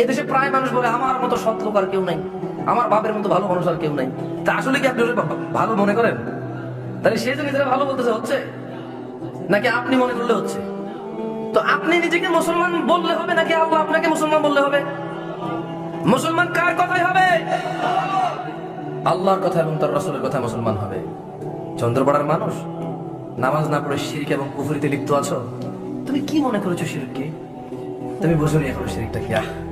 এই দেশে প্রায় মানুষ বলে, আমার মতো সৎ আর কেউ নাই। আমার বাপের মতো ভালো মানুষ আর কেউ নাই। তা আসলে কি আপনি ভালো মনে করেন? তাহলে সে যে ভালো বলতেছে, হচ্ছে? নাকি আপনি মনে করলে হচ্ছে? তো আপনি নিজেকে মুসলমান বললে হবে, নাকি আল্লাহ আপনাকে মুসলমান বললে হবে? মুসলমান কার কথাই হবে? আল্লাহর কথা এবং তার রসুলের কথা মুসলমান হবে। চন্দ্রপাড়ার মানুষ, নামাজ না পড়ে শিরিক এবং কুফরিতে লিপ্ত আছো? তুমি কি মনে করেছ শিরিককে? তুমি বুঝোনি এখন শিরিকটা কি? আহ!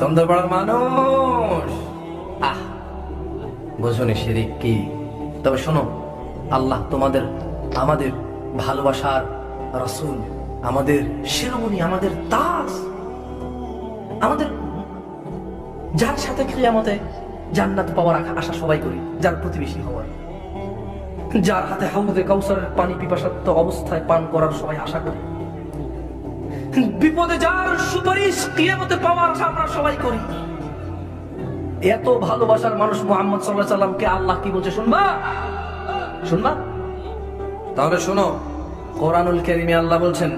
চন্দ্রপাড়ার মানুষ। আহ বুঝোনি শিরিক কি? তবে শোনো, আল্লাহ তোমাদের, আমাদের ভালোবাসার রসুল, আমাদের শিরোমণি, আমাদের দাস আমাদের যার সাথে ক্রিয়ামতে জান্নাত পাওয়ার আশা- সবাই করি, যার প্রতিবেশী হওয়ার। যার হাতে হাউদে কাউসারের পানি পিপাসাত্ম অবস্থায় পান করার সবাই আশা করি। বিপদে যার সুপারিশ কিয়ামতে পাওয়ার আশা আমরা সবাই করি এত ভালোবাসার মানুষ মোহাম্মদ সাল্লাহ সাল্লামকে আল্লাহ কি বলছে শুনবা শুনবা তাহলে শোনো কোরআনুল কারীমে আল্লাহ বলছেন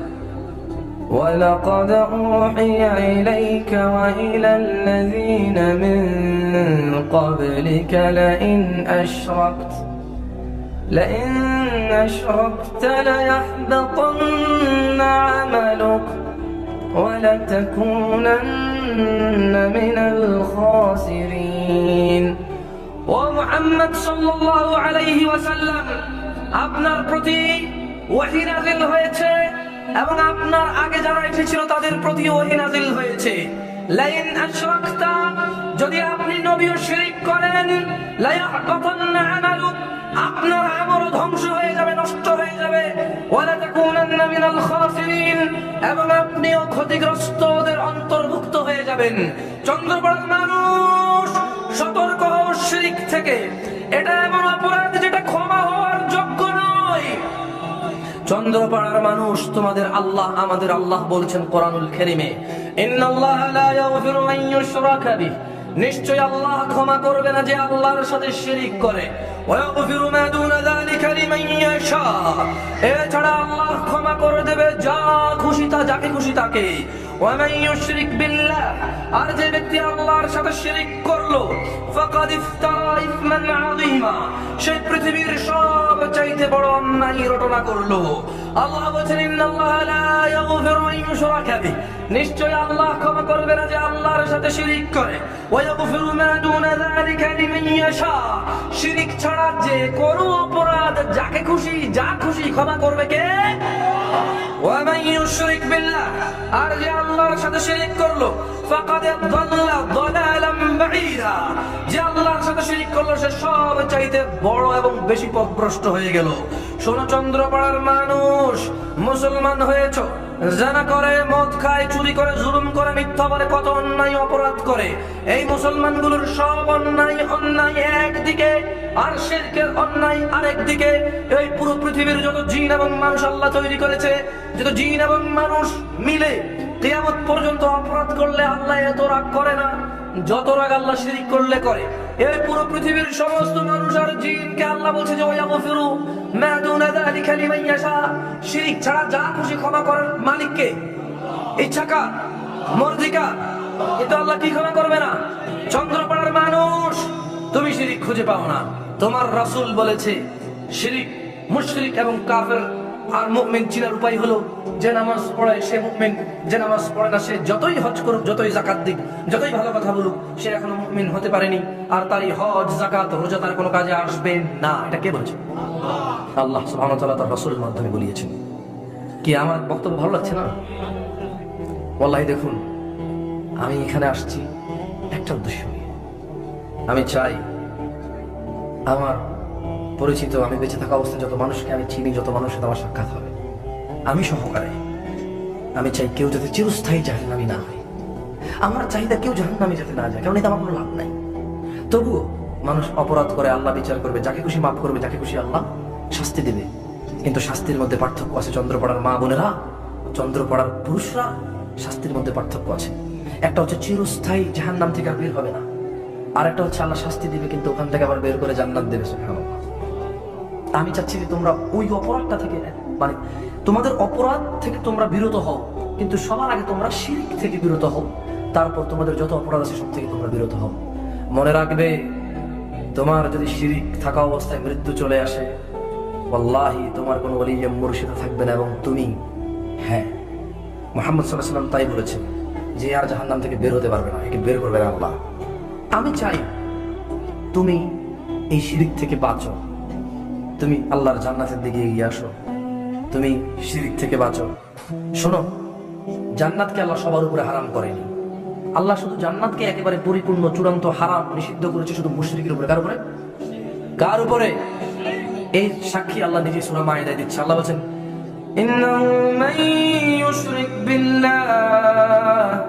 ولقد أوحي إليك وإلى الذين من قبلك لئن أشركت لئن أشركت ليحبطن عملك ولتكونن من الخاسرين ও মুহাম্মদ সাল্লাল্লাহু আলাইহি ওয়াসাল্লাম আপনার প্রতি ওহী নাযিল হয়েছে এবং আপনার আগে যারা এসেছিল তাদের প্রতি ওহী নাযিল হয়েছে লাইন আশরাকতা যদি আপনি নবী ও শিরক করেন লা ইয়াহবাতান্না আমালুক আপনার আমল ধ্বংস হয়ে যাবে, নষ্ট হয়ে যাবে। ওয়ালা এবং আপনিও ক্ষতিগ্রস্তদের অন্তর্ভুক্ত হয়ে যাবেন। চন্দ্রপাড়ার মানুষ, সতর্ক হও শিরিক থেকে। এটা এমন অপরাধ যেটা ক্ষমা হওয়ার যোগ্য নয়। চন্দ্রপাড়ার মানুষ, তোমাদের আল্লাহ, আমাদের আল্লাহ বলছেন কোরআনুল খেরিমে ইন্নাল্লাহ লা ইয়াগফিরু আন ইউশরাকা বিহি। নিশ্চয় আল্লাহ ক্ষমা করবে না যে আল্লাহর সাথে শিরিক করে। এছাড়া আল্লাহ ক্ষমা করে দেবে যা খুশি তা, যাকে খুশি তাকে। অন্যায় রটনা করল। আল্লাহ ইয়াগফিরু ক্ষমা করবে না যে আল্লাহর সাথে শিরিক করে। ওয়াগফিরু মা দুনা যালিকা শিরিক ছাড়া যে কোনো অপরাধ, যাকে খুশি, যা খুশি ক্ষমা করবে কে? আর যে আল্লাহর সাথে শিরিক করল যে আল্লাহর সাথে শিরিক করল, সে সব চাইতে বড় এবং বেশি পথভ্রষ্ট হয়ে গেল। শোনো চন্দ্রপাড়ার মানুষ, মুসলমান হয়েছো জানা করে, মদ খায়, চুরি করে, জুলুম করে, মিথ্যা বলে, কত অন্যায়, অপরাধ করে। এই মুসলমানগুলোর সব অন্যায় অন্যায় একদিকে, আর শিরকের অন্যায় আরেক দিকে এই পুরো পৃথিবীর যত জিন এবং মানুষ আল্লাহ তৈরি করেছে, যত জিন এবং মানুষ মিলে কিয়ামত পর্যন্ত অপরাধ করলে আল্লাহ এত রাগ করে না, যত রাগ আল্লাহ শিরিক করলে করে। এই পুরো পৃথিবীর সমস্ত মানুষ আর জিনকে আল্লাহ বলছে যে ওয়াগফিরু মা দুনা যালিকা লিমান ইয়াশা। শিরিক ছাড়া যা খুশি ক্ষমা করার মালিক কে ইচ্ছা কার মর্জি কিন্তু আল্লাহ কি ক্ষমা করবে না? চন্দ্রপাড়ার মানুষ, তুমি শিরিক খুঁজে পাও না। তোমার রাসূল বলেছে, শিরিক, মুশরিক এবং কাফের আর মুমিন চিনার উপায় হলো যে নামাজ পড়ে সে মুমিন, যে নামাজ পড়ে না সে যতই হজ করুক, যতই জাকাত দিক, যতই ভালো কথা বলুক, সে এখনও মুমিন হতে পারেনি। আর তার এই হজ জাকাত রোজা তার কোনো কাজে আসবে না। এটা কে বলছে? আল্লাহ তাআলা তার রাসূলের মাধ্যমে বলিয়েছেন। কি আমার বক্তব্য ভালো লাগছে না? ওয়াল্লাহি দেখুন, আমি এখানে আসছি একটা উদ্দেশ্য নিয়ে। আমি চাই আমার পরিচিত, আমি বেঁচে থাকা অবস্থায় যত মানুষকে আমি চিনি, যত মানুষের আমার সাক্ষাৎ হবে, আমি সহকারে। আমি চাই কেউ যাতে চিরস্থায়ী জাহান্নামি না হয়। আমার চাহিদা কেউ জাহান্নামি যাতে না যায়, কারণ এটা আমার কোনো লাভ নাই। তবুও মানুষ অপরাধ করে, আল্লাহ বিচার করবে, যাকে খুশি মাফ করবে, যাকে খুশি আল্লাহ শাস্তি দেবে। কিন্তু শাস্তির মধ্যে পার্থক্য আছে চন্দ্রপড়ার মা বোনেরা, চন্দ্রপড়ার পুরুষরা, শাস্তির মধ্যে পার্থক্য আছে। একটা হচ্ছে চিরস্থায়ী জাহান্নাম থেকে আর বের হবে না। আর একটা হচ্ছে আল্লাহ শাস্তি দিবে, কিন্তু ওখান থেকে আবার বের করে জান্নাত দেবে, সুবহানাল্লাহ। আমি চাচ্ছি যে তোমরা ওই অপরাধটা থেকে মানে তোমাদের অপরাধ থেকে তোমরা বিরত হও, কিন্তু সবার আগে তোমরা শিরিক থেকে বিরত হও, তারপর তোমাদের যত অপরাধ আছে সব থেকে তোমরা বিরত হও। মনে রাখবে, তোমার যদি শিরিক থাকা অবস্থায় মৃত্যু চলে আসে, ওয়াল্লাহি, তোমার কোনো ওলিয়া মুর্শিদা থাকবে না এবং তুমি হ্যাঁ মোহাম্মদ সাল্লাহ সাল্লাম তাই বলেছেন যে আর জাহান্নাম থেকে বের হতে পারবে না, একে বের করবে না আল্লাহ। আমি চাই তুমি এই শিরিক থেকে বাঁচো। তুমি আল্লাহর জান্নাতের দিকে এগিয়ে আসো তুমি শিরিক থেকে বাঁচো শোনো জান্নাতকে আল্লাহ সবার উপরে হারাম করেনি আল্লাহ শুধু জান্নাতকে একেবারে পরিপূর্ণ চূড়ান্ত হারাম নিষিদ্ধ করেছে শুধু মুশরিকের উপরে কার উপরে কার উপরে এই সাক্ষী আল্লাহ নিজে সুরা মায়েদায় দিচ্ছে আল্লাহ বলছেন إنه من يشرك بالله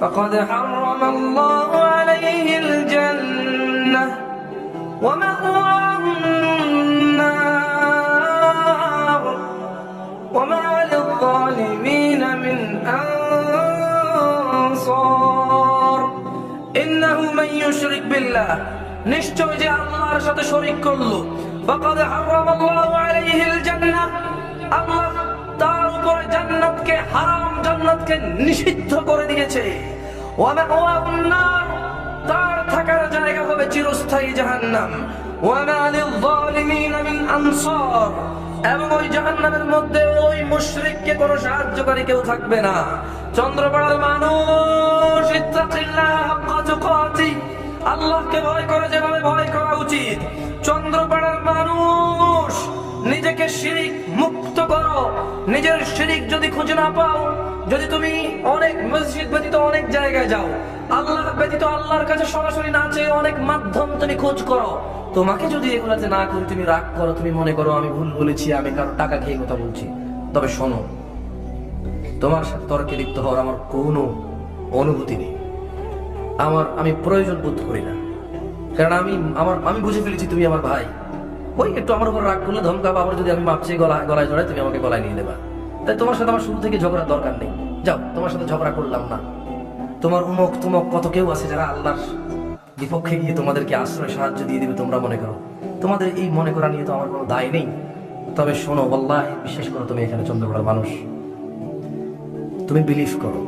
فقد حرم الله عليه الجنة ومأواه أنصار ইন্নাহু মান ইউশরিক বিল্লাহ নিশ্চয় যে আল্লাহর সাথে শরীক করলো ফাকাদ হারামাল্লাহু আলাইহিল জান্নাহ আল্লাহ তার উপরে জান্নাতকে হারাম জান্নাতকে নিষিদ্ধ করে দিয়েছে ওয়া মাওয়াহুন নার তার থাকার জায়গা হবে চিরস্থায়ী জাহান্নাম ওয়া মা লিল-যালিমিন মিন আনসার এবং ওই জাহান্নামের মধ্যে ওই মুশরিককে কোনো সাহায্যকারী কেউ থাকবে না। চন্দ্রপাড়ার মানুষ আল্লাহকে ভয় করে যেভাবে ভয় করা উচিত। চন্দ্রপাড়ার মানুষ, নিজেকে শিরিক মুক্ত করো। নিজের শিরিক যদি খুঁজে না পাও, যদি তুমি অনেক মসজিদ ব্যতীত অনেক জায়গায় যাও, আল্লাহ ব্যতীত আল্লাহর কাছে সরাসরি না চেয়ে অনেক মাধ্যম তুমি খোঁজ করো। তোমাকে যদি এগুলাতে না করি তুমি রাগ করো, তুমি মনে করো আমি ভুল বলেছি, আমি কারও টাকা খেয়ে কথা বলছি। তবে শোনো, তোমার সাথে তর্কে লিপ্ত হওয়ার আমার কোনো অনুভূতি নেই। আমার, আমি প্রয়োজন বোধ করি না। কারণ আমি, আমার, আমি বুঝে ফেলেছি তুমি আমার ভাই। ওই একটু আমার উপর রাগ করলে ধমকাবা আবার যদি আমি মাপছি, গলায় গলায় জড়াই, তুমি আমাকে গলায় নিয়ে দেবা। তাই তোমার সাথে আমার শুরু থেকে ঝগড়ার দরকার নেই। যাও, তোমার সাথে ঝগড়া করলাম না। তোমার উমক তুমক কত কেউ আছে যারা আল্লাহর বিপক্ষে গিয়ে তোমাদেরকে আশ্রয়, সাহায্য দিয়ে দিবে তোমরা মনে করো। তোমাদের এই মনে করা নিয়ে তো আমার কোনো দায় নেই। তবে শোনো বল্লাহ বিশ্বাস করো, তুমি এখানে চন্দ্রকোড়ার মানুষ। তুমি বিলিভ করো।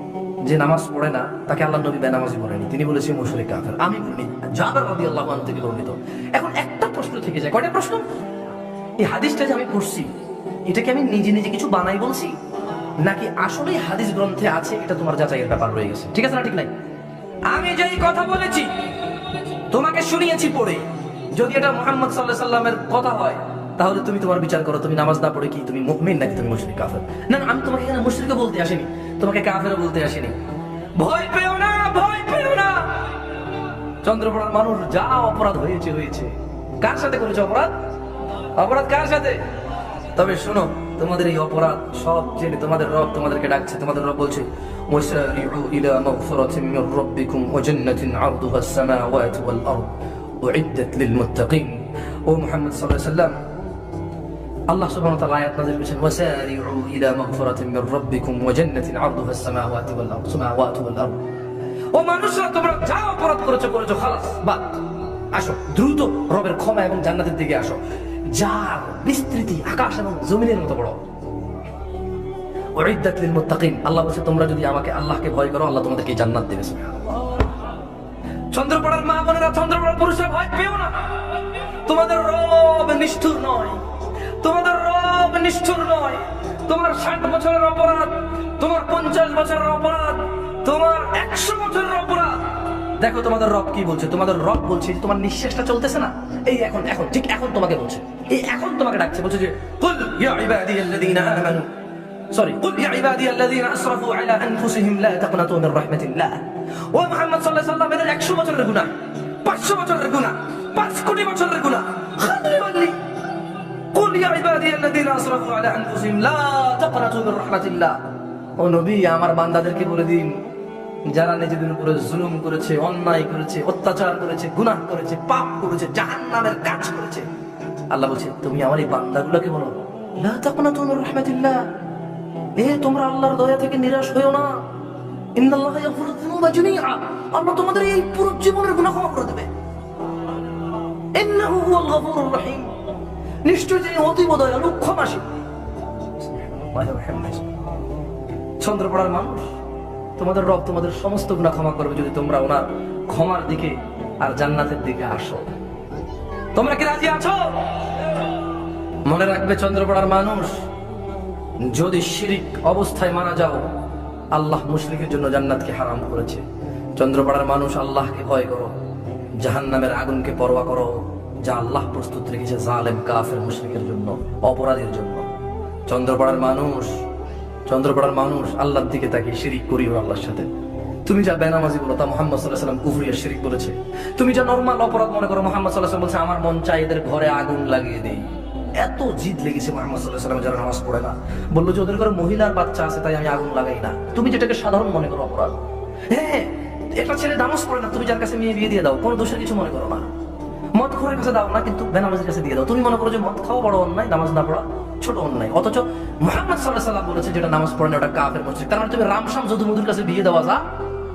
যে নামাজ পড়ে না, তাকে আল্লাহ নবী বেনামাজি বলেনি। তিনি বলেছেন মুশরিক কাফের। আমি বলিনি জাবের রাদিয়াল্লাহু আনহু থেকে বর্ণিত। এখন একটা প্রশ্ন থেকে যায়। কয়টা প্রশ্ন? এই হাদিসটা যে আমি পড়ছি, এটাকে আমি নিজে নিজে কিছু বানাই বলছি? নাকি আসলে হাদিস গ্রন্থে আছে, এটা তোমার যাচাইয়ের ব্যাপার রয়ে গেছে। ঠিক আছে না ঠিক নাই? আমি যেই কথা বলেছি তোমাকে শুনিয়েছি পড়ে। যদি এটা মোহাম্মদ সাল্লাহ সাল্লামের কথা হয়, তাহলে তুমি তোমার বিচার করো, তুমি নামাজ না পড়ে কি তুমি মুমিন নাকি তুমি মুশরিক কাফের? না, আমি তোমাকে এখানে মুশরিকও বলতে আসিনি, তোমাকে কাফেরও বলতে আসিনি। ভয় পেও না, ভয় পেও না। চন্দ্রপড়ার মানুষ যা অপরাধ হয়েছে হয়েছে। কার সাথে করেছে অপরাধ? অপরাধ কার সাথে? তবে শোনো তোমাদের এই অপরাধ সব জেনে তোমাদের রব তোমাদেরকে ডাকছে তোমাদের রব বলছে وسارعوا إلى مغفرة من ربكم وجنة عرضها السماوات والأرض أعدت للمتقين ও মুহাম্মদ সাল্লাল্লাহু আলাইহি সাল্লাম আল্লাহ সুবহানাহু ওয়া তাআলা আয়াত নাযিল করেছেন ওয়াসারিউ ইলা মাগফিরাতিন মির রাব্বিকুম ওয়া জান্নাতিন 'আরদুহা আস-সামাওয়াতু ওয়াল আরদ সামাওয়াতু ওয়াল আরদ ও মানুষরা তোমরা যা অপরাধ করেছো করেছো খালাস বাদ আসো দ্রুত রবের ক্ষমা এবং জান্নাতের দিকে আসো যার বিস্তৃতি, আকাশ এবং জমিনের মতো বড়। মুত্তাকিন। আল্লাহ বলছে, তোমরা যদি আমাকে আল্লাহকে ভয় করো, আল্লাহ তোমাদেরকে জান্নাত দেবে। চন্দ্রপাড়ার মা বোনেরা, চন্দ্রপাড়ার ভয় পেও না। তোমাদের রব নিষ্ঠুর নয়। তোমাদের রব নিষ্ঠুর নয়। তোমার ষাট বছরের অপরাধ, তোমার পঞ্চাশ বছরের অপরাধ, তোমার একশো বছরের অপরাধ। দেখো তোমাদের রব কি বলছে, তোমাদের রব বলছে যে তোমার নিঃশ্বাসটা চলতেছে না। এই এখন এখন, ঠিক এখন তোমাকে বলছে। এই এখন তোমাকে ডাকছে, বলছে যে, কুল ইয়া ইবাদি আল্লাযীনা আমানু। সরি কুল ইয়া ইবাদি আল্লাযীনা আসরাফু আলা আনফুসিহিম লা তাকনাতু মির রাহমাতিল্লাহ। ও মুহাম্মদ সাল্লাল্লাহু আলাইহি ওয়া সাল্লাম এর 100 বছরের গুনাহ 500 বছরের গুনাহ 5 কোটি বছরের গুনাহ। খালি মানলি কুল ইয়া ইবাদি আল্লাযীনা আসরাফু আলা আনফুসিহিম লা তাকনাতু মির রাহমাতিল্লাহ। ও নবী, আমার বান্দাদেরকে বলে দিন যারা নিজেদের উপরে জুলুম করেছে, অন্যায় করেছে, অত্যাচার করেছে, গুনাহ করেছে, পাপ করেছে, জাহান্নামের কাজ করেছে, আল্লাহ বলছে, তুমি আমার এই বান্দাগুলোকে বলো, লা তাকনাতু মির রাহমাতিল্লাহ, এ, তোমরা আল্লাহর দয়া থেকে নিরাশ হয়েও না। আল্লাহ তোমাদের এই পুরো জীবনের গুনাহ ক্ষমা করে দেবে। নিশ্চয় তিনি অতীব দয়ালু, ক্ষমাশীল। চন্দ্রপড়ার মানুষ। তোমাদের রব তোমাদের সমস্ত গুণা ক্ষমা করবে যদি তোমরা ওনার ক্ষমার দিকে আর জান্নাতের দিকে আসো। তোমরা কি রাজি আছো? মনে রাখবে চন্দ্রপড়ার মানুষ, যদি শিরিক অবস্থায় মারা যাও, আল্লাহ মুশরিকের জন্য জান্নাতকে হারাম করেছে। চন্দ্রপাড়ার মানুষ আল্লাহকে ভয় করো, জাহান্নামের আগুনকে পরোয়া করো, যা আল্লাহ প্রস্তুত রেখেছে জালেম, কাফের, মুশরিকের জন্য, অপরাধীর জন্য। চন্দ্রপাড়ার মানুষ চন্দ্রপাড়ার মানুষ আল্লাহর দিকে তাকিয়ে শিরিক করিও আল্লাহর সাথে। তুমি যা বেনামাজি বলো তা মোহাম্মদ সাল্লাহ সাল্লাম কুফরিয়া শিরিক বলেছে। তুমি যা নর্মাল অপরাধ মনে করো মোহাম্মদ সাল্লাহ বলছে, আমার মন চাই এদের ঘরে আগুন লাগিয়ে দেই। এত জিদ লেগেছে মোহাম্মদ সাল্লাহ সাল্লাম যারা নামাজ পড়ে না। বলল যে, ওদের ঘরে মহিলার বাচ্চা আছে, তাই আমি আগুন লাগাই না। তুমি যেটাকে সাধারণ মনে করো অপরাধ। হ্যাঁ একটা ছেলে নামাজ পড়ে না, তুমি যার কাছে মেয়ে বিয়ে দিয়ে দাও, কোনো দোষের কিছু মনে করো না। মদ খোরের কাছে দাও না, কিন্তু বেনামাজের কাছে দিয়ে দাও। তুমি মনে করো যে, মদ খাওয়া বড় অন্যায়, নামাজ না পড়া। ছোট অন্যায়। অথচ মোহাম্মদ সাল্লাহ সাল্লাম বলেছে যেটা নামাজ পড়ে ওটা কাফের মসজিদ। তার মানে তুমি রামসাম যদুমধুর কাছে বিয়ে দেওয়া যা,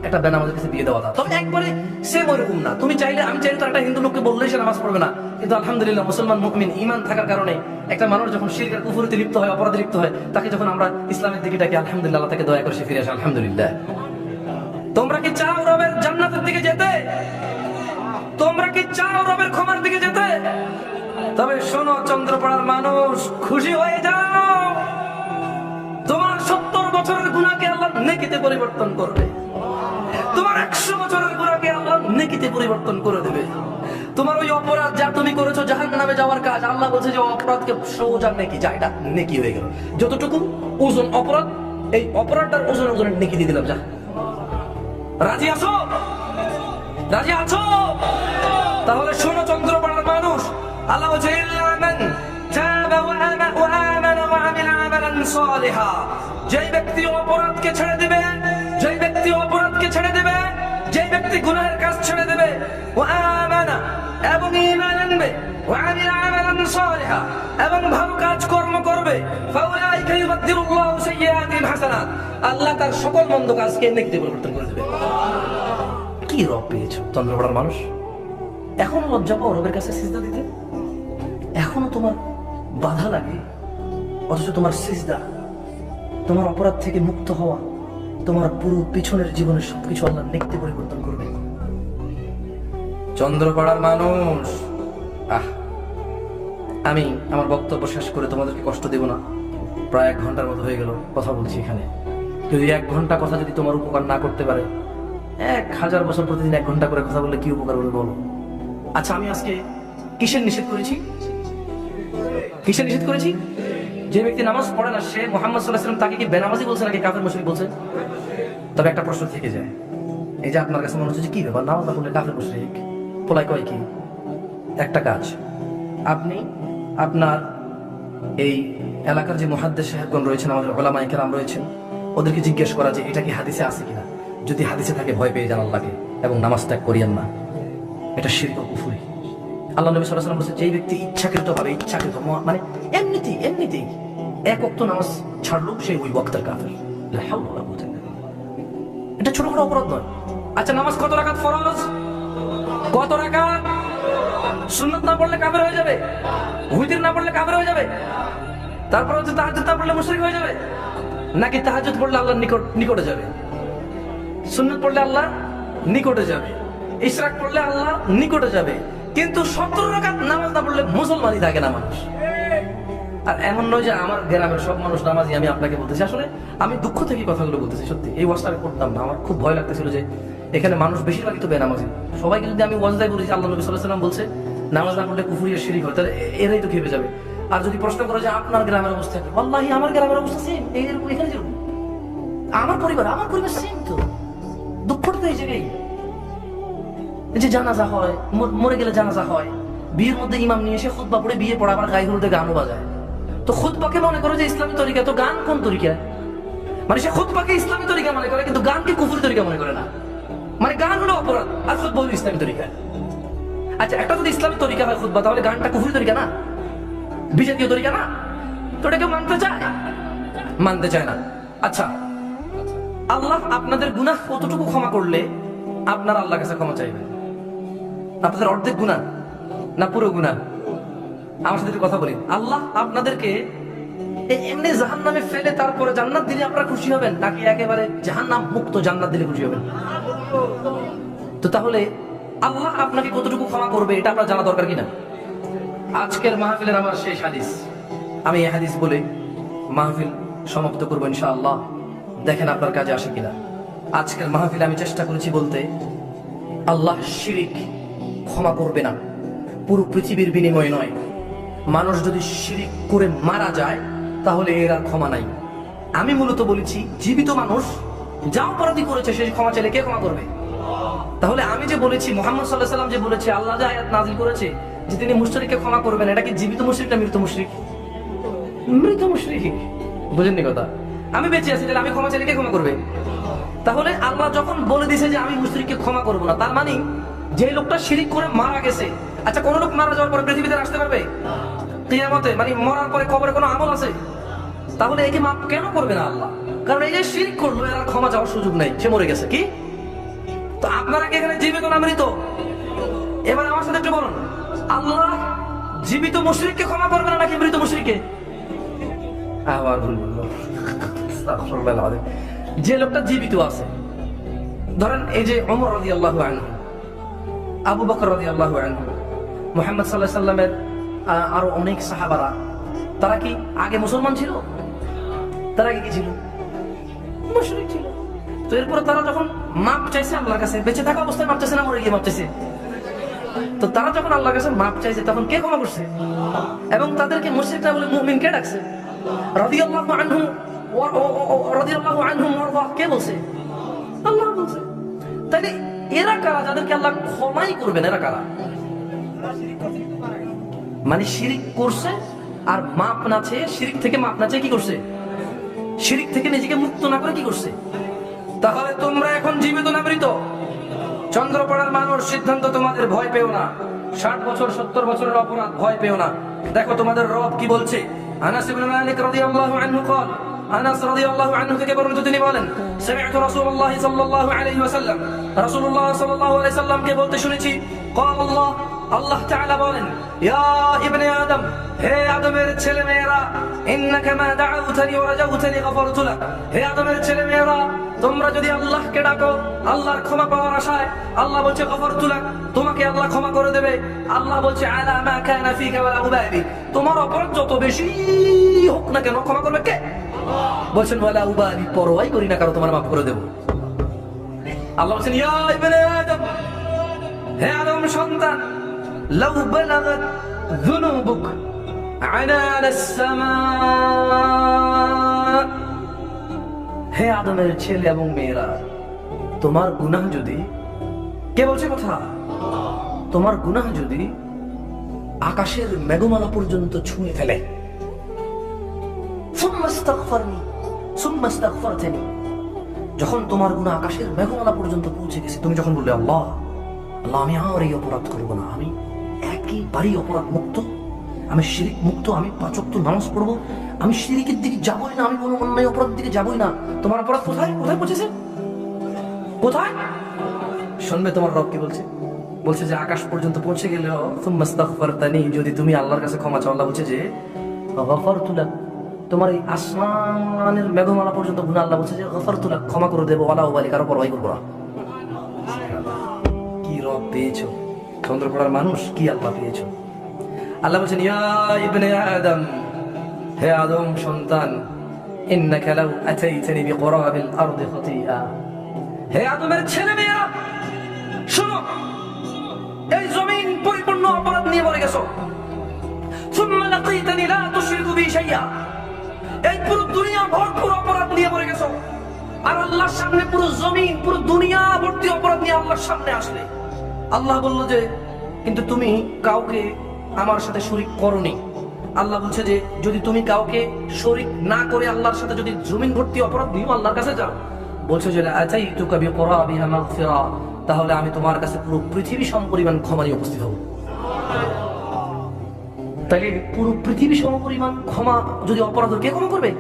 একটা কাছে বিয়ে দেওয়া যা। তবে একবারে সেম ওরকম না। তুমি চাইলে, আমি চাইলে তো একটা হিন্দু লোককে সে নামাজ পড়বে না। কিন্তু আলহামদুলিল্লাহ মুসলমান মুকমিন ইমান থাকার কারণে একটা মানুষ যখন কুফুরিতে লিপ্ত হয়, অপরাধে লিপ্ত হয়, তাকে যখন আমরা ইসলামের দিকে ডাকি, আলহামদুলিল্লাহ, তাকে দয়া করে সে ফিরে আসে, আলহামদুলিল্লাহ। তোমরা কি চাও রবের জান্নাতের দিকে যেতে? তোমরা কি চাও রবের ক্ষমার দিকে যেতে? তবে শোনো, চন্দ্রপাড়ার মানুষ, খুশি হয়ে যাও। তোমার সত্তর বছরের গুণাকে আল্লাহ নেকিতে পরিবর্তন করবে। তোমার একশো বছরের গুণাকে আল্লাহ নেকিতে পরিবর্তন করে দেবে। তোমার ওই অপরাধ যা তুমি করেছ জাহান নামে যাওয়ার কাজ, আল্লাহ বলছে যে অপরাধকে সোজা নেকি, যা এটা নেকি হয়ে গেল। যতটুকু ওজন অপরাধ, এই অপরাধটার ওজন ওজনের নেকি দিয়ে দিলাম, যা। রাজি আছো? রাজি আছো? তাহলে শোনো, চন্দ্রপাড়ার মানুষ আল্লাহ মান তাবা ওয়া আমা- ওয়া আমানা ওয়া আমিলা আমালান সালিহা যেই ব্যক্তি অপরাধকে ছেড়ে দিবে, যেই ব্যক্তি অপরাধকে ছেড়ে দিবে, যেই ব্যক্তি গুনাহের কাজ ছেড়ে দেবে, ওয়া আমানা এবং ঈমান আনবে, ওয়া আমিলা আমালান সালিহা এবং ভালো কাজ কর্ম করবে, ফাউলাইকা ইউবাদদিলুল্লাহু সাইয়্যাতিহিম হাসানাত। আল্লাহ তার সকল মন্দ কাজকে নেকিতে পরিবর্তন করে দেবে। কি রব পেয়েছ? চন্দ্রপাড়ার মানুষ? এখনও লজ্জা পাও রবের কাছে সিজদা দিতে? এখনও তোমার বাধা লাগে? অথচ তোমার সিজদা, তোমার অপরাধ থেকে মুক্ত হওয়া, তোমার পুরো পিছনের জীবনের সবকিছু আল্লাহ দেখতে পরিবর্তন করবে চন্দ্রপাড়ার মানুষ। আহ, আমি আমার বক্তব্য শেষ করে তোমাদেরকে কষ্ট দেব না। প্রায় এক ঘণ্টার মতো হয়ে গেল কথা বলছি এখানে। যদি এক ঘণ্টা কথা যদি তোমার উপকার না করতে পারে, এক হাজার বছর প্রতিদিন এক ঘণ্টা করে কথা বললে কি উপকার হবে বলো? আচ্ছা আমি আজকে কিসের নিষেধ করেছি? কিসের নিষেধ করেছি? যে ব্যক্তি নামাজ পড়ে না, সে মোহাম্মদ সাল্লাহ তাকে কি বেনামাজি বলছে নাকি কাফের মুশরিক বলছে? তবে একটা প্রশ্ন থেকে যায়। এই যে আপনার কাছে মনে হচ্ছে যে কি ব্যাপার? নামাজ না পড়লে কাফের মুশরিক? পোলাই কয় কি? একটা কাজ। আপনি আপনার এই এলাকার যে মহাদ্দেশ সাহেবগণ রয়েছেন, আমাদের ওলামাই কেরাম রয়েছেন, ওদেরকে জিজ্ঞেস করা যে এটা কি হাদিসে আছে কিনা? যদি হাদিসে থাকে, ভয় পেয়ে জানার লাগে এবং নামাজ ত্যাগ করিয়েন না। এটা শিল্প কুফুরি। আল্লাহ নবী সাল্লাহ বলছে যেই ব্যক্তি ইচ্ছাকৃত ভাবে, ইচ্ছাকৃত মানে এমনিতেই এমনিতেই এক অক্ত নামাজ ছাড়লো সেই ওই ওয়াক্তের কাফের। এটা ছোটখাটো অপরাধ নয়। আচ্ছা নামাজ কত রাকাত ফরজ? কত রাকাত? সুন্নত না পড়লে কাফের হয়ে যাবে? হুইতির না পড়লে কাফের হয়ে যাবে? তারপর হচ্ছে তাহাজ্জুদ না পড়লে মুশরিক হয়ে যাবে? নাকি তাহাজ্জুদ পড়লে আল্লাহর নিকট, নিকটে যাবে? সুন্নত পড়লে আল্লাহ নিকটে যাবে। ইশরাক পড়লে আল্লাহ নিকটে যাবে। কিন্তু সত্তর রাকাত নামাজ না পড়লে মুসলমানই থাকে না মানুষ। আর এমন নয় যে আমার গ্রামের সব মানুষ নামাজি, আমি আপনাকে বলতেছি। আসলে আমি দুঃখ থেকে কথাগুলো বলতেছি, সত্যি। এই ওয়াজটা আমি করতাম না। আমার খুব ভয় লাগতেছিল যে এখানে মানুষ বেশিরভাগই তো বেনামাজি। সবাইকে যদি আমি ওয়াজদাই বলি যে আল্লাহ নবী সাল্লাহ সাল্লাম বলছে, নামাজ না পড়লে কুফুরিয়া শিরিক হয়। তাহলে এরাই তো খেপে যাবে। আর যদি প্রশ্ন করে যে আপনার গ্রামের অবস্থা কি? আমার গ্রামের অবস্থা সেম এইরকম এখানে যেরকম। আমার পরিবার আমার পরিবার সেম তো। দুঃখটা তো এই জায়গায়। এই যে জানাজা হয়, মরে গেলে জানাজা হয়। বিয়ের মধ্যে ইমাম নিয়ে এসে খুতবা পড়ে বিয়ে পড়া আবার গায়ে হলুদে গানও বাজায়। তো খুতবাকে মনে করো যে ইসলামী তরিকা, তো গান কোন তরিকা? মানে সে খুতবাকে ইসলামী তরিকা মনে করে, কিন্তু গানকে কুফুরি তরিকা মনে করে না। মানে গান হলো অপরাধ, আর খুতবা হলো ইসলামী তরিকা। আচ্ছা একটা যদি ইসলামী তরিকা হয় খুতবা, তাহলে গানটা কুফুরি তরিকা না? বিজাতীয় তরিকা না? তো এটা কেউ মানতে চায়? মানতে চায় না। আচ্ছা আল্লাহ আপনাদের গুনাহ কতটুকু ক্ষমা করলে আপনার আল্লাহ কাছে ক্ষমা চাইবেন? আপনাদের অর্ধেক গুণা না পুরো গুণা আমার সাথে কথা বলি। আল্লাহ আপনাদেরকে এমনি জাহান্নামে ফেলে তারপরে জান্নাত দিলে আপনারা খুশি হবেন, নাকি একেবারে জাহান্নাম মুক্ত জান্নাত দিলে খুশি হবেন? তো তাহলে আল্লাহ আপনাকে কতটুকু ক্ষমা করবে, এটা আপনার জানা দরকার কিনা? আজকের মাহফিলের আমার শেষ হাদিস। আমি এই হাদিস বলে মাহফিল সমাপ্ত করব ইনশাআল্লাহ। দেখেন আপনার কাজে আসে কিনা। আজকের মাহফিলে আমি চেষ্টা করেছি বলতে, আল্লাহ শিরিক ক্ষমা করবে না। পুরো পৃথিবীর বিনিময় নয়। মানুষ যদি শিরিক করে মারা যায়, তাহলে এর আর ক্ষমা নাই। আমি মূলত বলেছি, জীবিত মানুষ যা অপরাধী করেছে সে ক্ষমা চাইলে কে ক্ষমা করবে? তাহলে আমি যে বলেছি, মোহাম্মদ সাল্লাহ সাল্লাম যে বলেছে, আল্লাহ যে আয়াত নাজিল করেছে, যে তিনি মুশরিককে ক্ষমা করবেন, এটা কি জীবিত মুশরিক না মৃত মুশরিক? মৃত মুশরিক। বুঝেননি কথা? আমি বেঁচে আছি, তাহলে আমি ক্ষমা চাইলে কে ক্ষমা করবে? তাহলে আল্লাহ যখন বলে দিছে যে আমি মুশরিককে ক্ষমা করব না, তার মানে যে লোকটা শিরিক করে মারা গেছে আচ্ছা কোন লোক মারা যাওয়ার পরে পৃথিবীতে আসতে পারবে? কিয়ামতে মানে মরার পরে কবরে কোনো আমল আছে? তাহলে একে মাপ কেন করবে না আল্লাহ? কারণ এই যে শিরিক করল, এর ক্ষমা যাওয়ার সুযোগ নেই, সে মরে গেছে, কি? তো আপনারা কি এখানে জীবিত না মৃত? এবার আমার সাথে একটু বলুন, আল্লাহ জীবিত মুশরিককে ক্ষমা করবে না নাকি মৃত মুশরিককে? আবার যে লোকটা জীবিত আছে, ধরেন এই যে ওমর রাদিয়াল্লাহু আনহু আবু বকর আনহু। মুহাম্মদ আলাইহি সাল্লামের আরও অনেক সাহাবারা, তারা কি আগে মুসলমান ছিল? তারা আগে কি ছিল? ছিল। তো এরপরে তারা যখন মাপ চাইছে আল্লাহর কাছে, বেঁচে থাকা অবস্থায় মাপ চাইছে না, মরে গিয়ে মাপ চাইছে? তো তারা যখন আল্লাহর কাছে মাপ চাইছে, তখন কে ক্ষমা করছে? এবং তাদেরকে মুশরিকরা বলে মুমিন কে ডাকছে? আনহু, ও- ও- ও- রাদিয়াল্লাহু আনহুম ওয়ারদা কে বলছে? আল্লাহ বলছে। তাহলে এরা কারা? যাদেরকে আল্লাহ ক্ষমাই করবেন, এরা কারা? মানে শিরিক করছে আর মাপ না চেয়ে, শিরিক থেকে মাপ না কি করছে? শিরিক থেকে নিজেকে মুক্ত না করে কি করছে? তাহলে তোমরা এখন জীবিত না মৃত? চন্দ্রপাড়ার মানুষ, সিদ্ধান্ত তোমাদের ভয় পেও না। ষাট বছর, সত্তর বছরের অপরাধ, ভয় পেও না। দেখো তোমাদের রব কি বলছে? আনাসিবুল মালিক রাদিয়াল্লাহু আনহু কল আনাস রাদিয়াল্লাহু আনহু থেকে বর্ণিত তিনি বলেন সমি'তু রাসূলুল্লাহ সাল্লাল্লাহু আলাইহি ওয়াসাল্লাম রাসূলুল্লাহ সাল্লাল্লাহু আলাইহি সাল্লামকে বলতে শুনেছি قال الله আল্লাহ তাআলা বলেন ইয়া ইবনে আদম হে আদমের ছেলে মেয়েরা ইন্নাকা মা দাউতানি ওয়া রাজাউতানি গফারতু লাক হে আদমের ছেলে মেয়েরা তোমরা যদি আল্লাহকে ডাকো আল্লাহর ক্ষমা পাওয়ার আশায় আল্লাহ বলছে গফারতু লাক তোমাকে আল্লাহ ক্ষমা করে দেবে আল্লাহ বলছে আলা মা কানা ফিকা ওয়া উবালি তোমার অপরাধ যত বেশি হোক না কেন ক্ষমা করবে কে বলছেন বলে উবা, আমি পরোয়াই করি না কারও তোমার মাফ করে দেবো। আল্লাহ বলছেন হে আদম সন্তান, লাউ বালাগাত যুনুবুক হে আদমের ছেলে এবং মেয়েরা, তোমার গুনাহ যদি, কে বলছে কথা? তোমার গুনাহ যদি আকাশের মেঘমালা পর্যন্ত ছুঁয়ে ফেলে। যখন তোমার গুনাহ আকাশের মেঘমালা পর্যন্ত পৌঁছে গেছে, তুমি যখন বললে, আল্লাহ আল্লাহ, আমি আর এই অপরাধ করব না। আমি একেবারেই অপরাধ মুক্ত। আমি শিরিক মুক্ত, আমি পাচক তো নামাজ পড়ব। আমি শিরিকের দিকে যাবই না, আমি কোনো অন্যায় অপরাধের দিকে যাবই না। তোমার অপরাধ কোথায়? কোথায় পৌঁছেছে? কোথায়? শুনবে তোমার রব কি বলছে? বলছে যে, আকাশ পর্যন্ত পৌঁছে গেলেও যদি তুমি আল্লাহর কাছে ক্ষমা চাও, আল্লাহ বলছে যে তোমার এই আসমানের মেঘমালা পর্যন্ত গুনাহ আল্লাহ বলছে যে গফারতু লাক ক্ষমা করে দেবো ওয়ালা ওয়ালি কারো পরোয়াই করবো না কি রব পেয়েছো চন্দ্রপড়ার মানুষ কি আল্লাহ পেয়েছো আল্লাহ বলছেন ইয়া ইবনে আদম হে আদম সন্তান ইন্নাকা লাউ আতাইতানি বিকুরাবিল আরদি খাতিয়া হে আদমের ছেলে মেয়েরা শোনো এই জমিন পরিপূর্ণ অপরাধ নিয়ে মরে গেছো ثم لقيتني لا تشرك بي شيئا এই পুরো দুনিয়া ভরপুর অপরাধ নিয়ে মরে গেছো। আর আল্লাহর সামনে পুরো জমিন, পুরো দুনিয়া ভর্তি অপরাধ নিয়ে আল্লাহর সামনে আসলে। আল্লাহ বলল যে, কিন্তু তুমি কাউকে আমার সাথে শরিক করনি। আল্লাহ বলছে যে, যদি তুমি কাউকে শরিক না করে আল্লাহর সাথে যদি জমিন ভর্তি অপরাধ নিয়েও আল্লাহর কাছে যাও, বলছে যে আচাই তু কবি মাগফিরা। তাহলে আমি তোমার কাছে পুরো পৃথিবী সমপরিমাণ ক্ষমা নিয়ে উপস্থিত হব। তাহলে পুরো পৃথিবী সমপরিমাণ ক্ষমা যদি অপরাধ কে ক্ষমা করবে?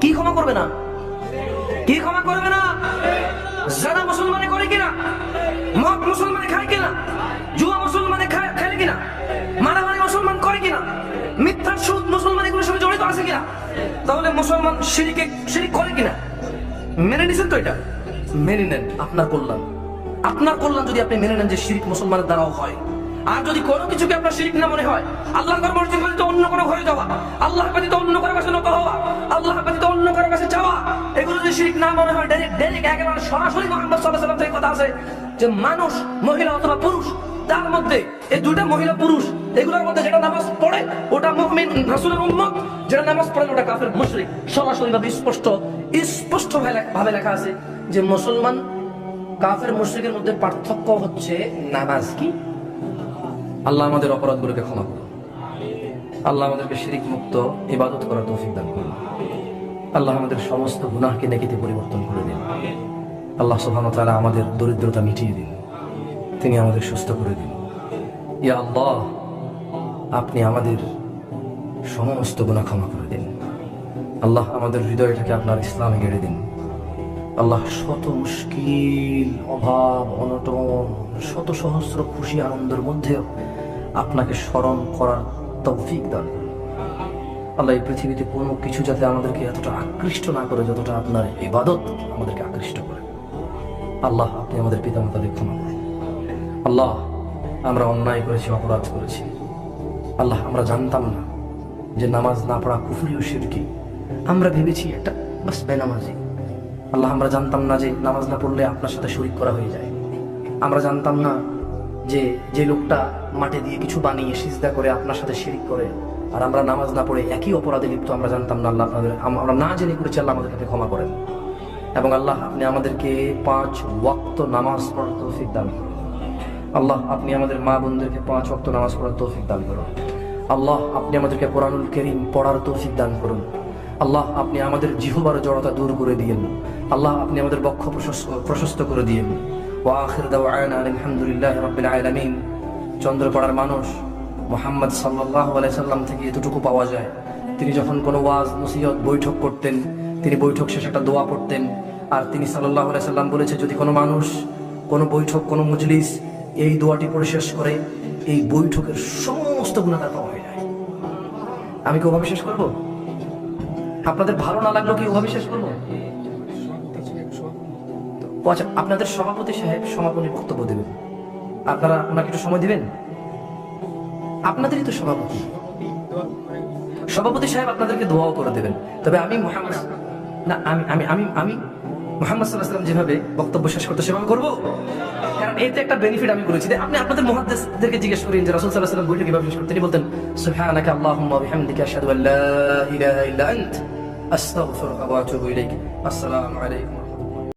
কি ক্ষমা করবে না? কি ক্ষমা করবে না? যারা মুসলমানে করে কিনা? মদ মুসলমানে খায় কিনা? জুয়া মুসলমানে খেলে কিনা? মারামারি মুসলমান করে কিনা? মিথ্যা সুদ মুসলমান এগুলোর সঙ্গে জড়িত আছে কিনা? তাহলে মুসলমান শিরিকে শিরিক করে কিনা? মেনে নিছেন তো এটা? মেনে নেন, আপনার কল্যাণ। আপনার কল্যাণ যদি আপনি মেনে নেন যে শিরিক মুসলমানের দ্বারাও হয়। আর যদি কোনো কিছুকে আপনার শিরিক না মনে হয় আল্লাহ মসজিদ ব্যতীত অন্য কোনো ঘরে যাওয়া আল্লাহ ব্যতীত অন্য কারও কাছে নত হওয়া আল্লাহ ব্যতীত অন্য কারও কাছে যাওয়া, এগুলো যদি শিরিক না মনে হয় ডাইরেক্ট ডাইরেক্ট একেবারে সরাসরি মোহাম্মদ সাল্লাহ সাল্লাম থেকে কথা আছে যে মানুষ, মহিলা অথবা পুরুষ, তার মধ্যে এই দুইটা মহিলা পুরুষ, এগুলোর মধ্যে যেটা নামাজ পড়ে, ওটা মুমিন রাসূলের উম্মত, যেটা নামাজ পড়ে ওটা কাফের মুশরিক। সরাসরি ভাবে স্পষ্ট স্পষ্ট ভাবে লেখা আছে যে মুসলমান কাফের মুশরিকের মধ্যে পার্থক্য হচ্ছে নামাজ কি? আল্লাহ আমাদের অপরাধগুলোকে ক্ষমা করুন। আল্লাহ আমাদেরকে শিরিক মুক্ত ইবাদত করার তৌফিক দান করুন। আল্লাহ আমাদের সমস্ত গুনাহকে নেকিতে পরিবর্তন করে দিন। আল্লাহ সুবহানাহু ওয়া তাআলা আমাদের দরিদ্রতা মিটিয়ে দিন। তিনি আমাদের সুস্থ করে দিন। ইয়া আল্লাহ, আপনি আমাদের সমস্ত গুনাহ ক্ষমা করে দিন। আল্লাহ আমাদের হৃদয়টাকে আপনার ইসলামে গেড়ে দিন। আল্লাহ শত মুশকিল, অভাব, অনটন, শত সহস্র খুশি আনন্দের মধ্যেও আপনাকে স্মরণ করার তৌফিক দান আল্লাহ, এই পৃথিবীতে কোনো কিছু যাতে আমাদেরকে এতটা আকৃষ্ট না করে, যতটা আপনার ইবাদত আমাদেরকে আকৃষ্ট করে। আল্লাহ, আপনি আমাদের পিতামাতাদের ক্ষমা করুন। আল্লাহ, আমরা অন্যায় করেছি, অপরাধ করেছি। আল্লাহ, আমরা জানতাম না যে নামাজ না পড়া কুফুরি ও শিরকি আমরা ভেবেছি একটা বাস বেনামাজি। আল্লাহ, আমরা জানতাম না যে নামাজ না পড়লে আপনার সাথে শরিক করা হয়ে যায়। আমরা জানতাম না যে যে লোকটা মাঠে দিয়ে কিছু বানিয়ে সিজদা করে আপনার সাথে শিরিক করে। আর আমরা নামাজ না পড়ে একই অপরাধে লিপ্ত, আমরা জানতাম না আল্লাহ আপনাদের আমরা না জেনে করেছি আল্লাহ আমাদেরকে ক্ষমা করেন। এবং আল্লাহ আপনি আমাদেরকে পাঁচ ওয়াক্ত নামাজ পড়ার তৌফিক দান করুন। আল্লাহ আপনি আমাদের মা বোনদেরকে পাঁচ ওয়াক্ত নামাজ পড়ার তৌফিক দান করুন। আল্লাহ আপনি আমাদেরকে কোরআনুল করিম পড়ার তৌফিক দান করুন। আল্লাহ আপনি আমাদের জিহবার জড়তা দূর করে দিয়েন। আল্লাহ আপনি আমাদের বক্ষ প্রশস্ত করে দিয়েন। ওয়া আখির দাওয়ানা আলহামদুলিল্লাহ রাব্বিল আলামিন। চন্দ্রপাড়ার মানুষ মোহাম্মদ আলাইহি সাল্লাম থেকে এতটুকু পাওয়া যায়। তিনি যখন কোনো ওয়াজ, নসিহত বৈঠক করতেন, তিনি বৈঠক শেষে একটা দোয়া পড়তেন। আর তিনি আলাইহি সাল্লাম বলেছে, যদি কোনো মানুষ, কোনো বৈঠক, কোনো মজলিস এই দোয়াটি পড়ে শেষ করে, এই বৈঠকের সমস্ত গুণা পাওয়া হয়ে যায়। আমি কি ওভাবে শেষ করব? আপনাদের ভালো না লাগল কি ওভাবে শেষ করব? আপনাদের সভাপতি সাহেব সমাপনী বক্তব্য দেবেন। আপনারা ওনাকে একটু সময় দিবেন? আপনাদেরই তো সভাপতি। সভাপতি সাহেব আপনাদেরকে দোয়াও করে দেবেন। তবে আমি মোহাম্মদ না, আমি আমি আমি আমি মোহাম্মদ সাল্লাহ সাল্লাম যেভাবে বক্তব্য শেষ করতে সেভাবে করব। কারণ এতে একটা বেনিফিট আমি করেছি। আপনি আপনাদের মহাদ্দেশদেরকে জিজ্ঞেস করেন যে রাসূল সাল্লাল্লাহু আলাইহি ওয়াসাল্লাম বইটা কীভাবে শেষ করতেন তিনি বলতেন, সুবহানাকা আল্লাহুম্মা বিহামদিকা আশহাদু আল্লা আসসালামু আলাইকুম